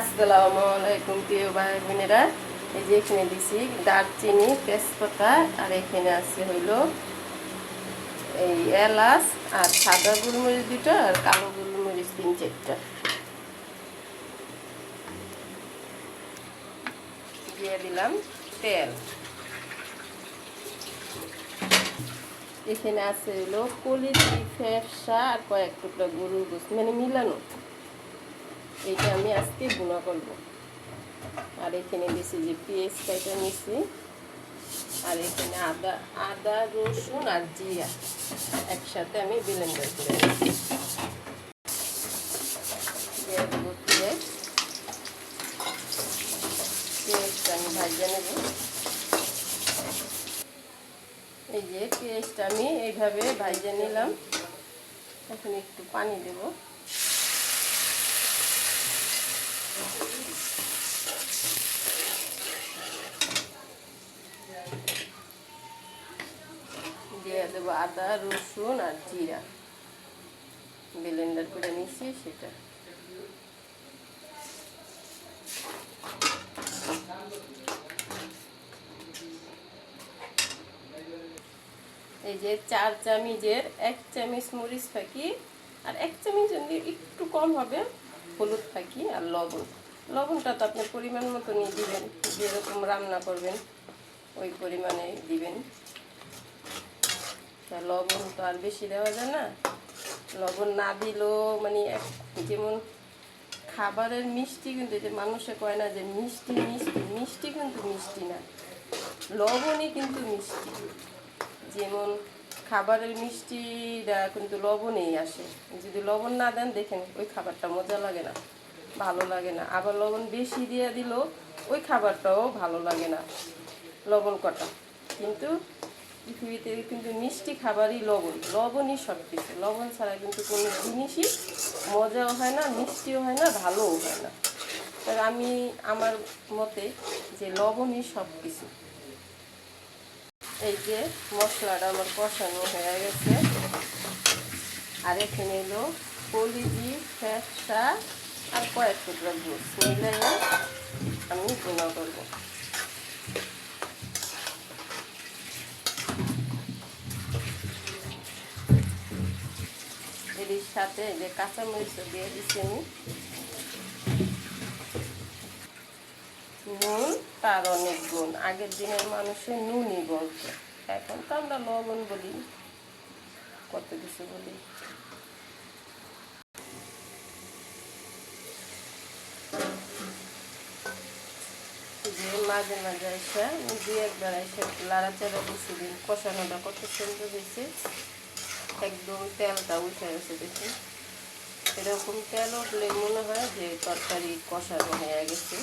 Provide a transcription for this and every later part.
আসসালামু আলাইকুম প্রিয় ভাই বোনেরা এই যে এখানে দিছি দারচিনি, তেজপাতা, আর এখানে আছে হইল এই এলাচ আর সাদা গোলমরিচ দুটো আর কালো গোলমরিচ তিন চারটা। দিয়ে দিলাম তেল। এখানে আছে হইল কলিজি ফেরসা আর কয়েক টুকরা গরুর গোস মানে মিলানো। এইটা আমি আজকে গুঁড়া করব। আর এখানে দিয়েছি যে পেঁয়াজ কাইটা নিছি। আর এখানে আদা আদা, রসুন আর জিরা একসাথে আমি ব্লেন্ডার করে পেঁয়াজটা আমি ভাজিয়ে নেব। এই যে পেঁয়াজটা আমি এইভাবে ভাজিয়ে নিলাম। এখন একটু পানি দেবো। দিয়ে দেবো আদা, রসুন আর জিরা। ব্লেন্ডার করে নিচ্ছি সেটা। এই যে চার চামিচের এক চামিচ মরিচ ফাঁকি, আর এক চামিচ একটু কম হবে হলুদ ফাঁকি আর লবণ। লবণটা তো আপনি পরিমাণ মতো নিয়ে দিবেন, যেরকম রান্না করবেন, ওই পরিমাণে দিবেন। তা লবণ তো আর বেশি দেওয়া যায় না। লবণ না দিলেও মানে এক যেমন খাবারের মিষ্টি কিন্তু যে মানুষে কয় না যে মিষ্টি মিষ্টি মিষ্টি কিন্তু মিষ্টি না। লবণই কিন্তু মিষ্টি। যেমন খাবারের মিষ্টিটা কিন্তু লবণেই আসে। যদি লবণ না দেন, দেখেন ওই খাবারটা মজা লাগে না, ভালো লাগে না। আবার লবণ বেশি দিয়ে দিলেও ওই খাবারটাও ভালো লাগে না, লবণ কটা। কিন্তু পৃথিবীতে কিন্তু মিষ্টি খাবারই লবণ, লবণই সব কিছু লবণ ছাড়া কিন্তু কোনো জিনিসই মজাও হয় না, মিষ্টিও হয় না, ভালোও হয় না। তবে আমি, আমার মতে যে লবণই সব কিছু এই যে মশলাটা আমার কষানো হয়ে গেছে। আর এখানে এলো কলিজি ফেসা আর কয়েক টুকরা গুড়। মিলাইয়া আমি গুণা করব। এর সাথে যে কাঁচামরিচ দিয়ে দিচ্ছি আমি। তার অনেক গুণ। আগের দিনের মানুষের নুনই বলতো। এখন তো আমরা লবণ বলি, কত কিছু বলি। যে মাঝে মাঝে এসে দুই একবার এসে লাড়াচাড়া দিচ্ছি দিন কষানোটা কত সুন্দর হয়েছে। একদম তেলটা উঠে গেছে দেখুন। এরকম তেল উঠলে মনে হয় যে তরকারি কষানো হয়ে গেছে।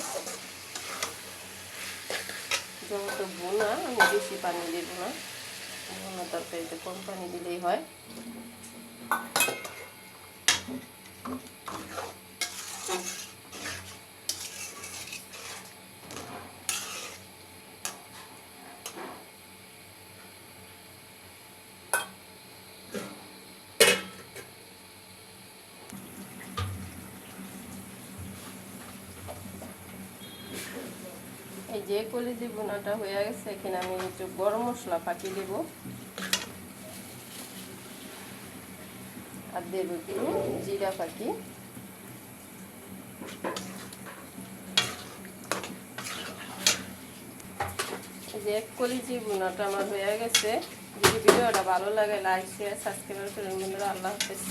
যেহেতু বোনা আমি বেশি পানি দেব না বোনা তরকারিতে কম পানি দিলেই হয় এই যে কলিজি বোনাটা হয়ে গেছে, এখানে আমি একটু গরম মশলা ফাঁকি দেব। আর দেব একটু জিরা এই যে কলিজি বোনাটা আমার হয়ে গেছে। যদি ভিডিওটা ভালো লাগে লাইক শেয়ার সাবস্ক্রাইব করেন। বন্ধুরা, আল্লাহ হাফেজ।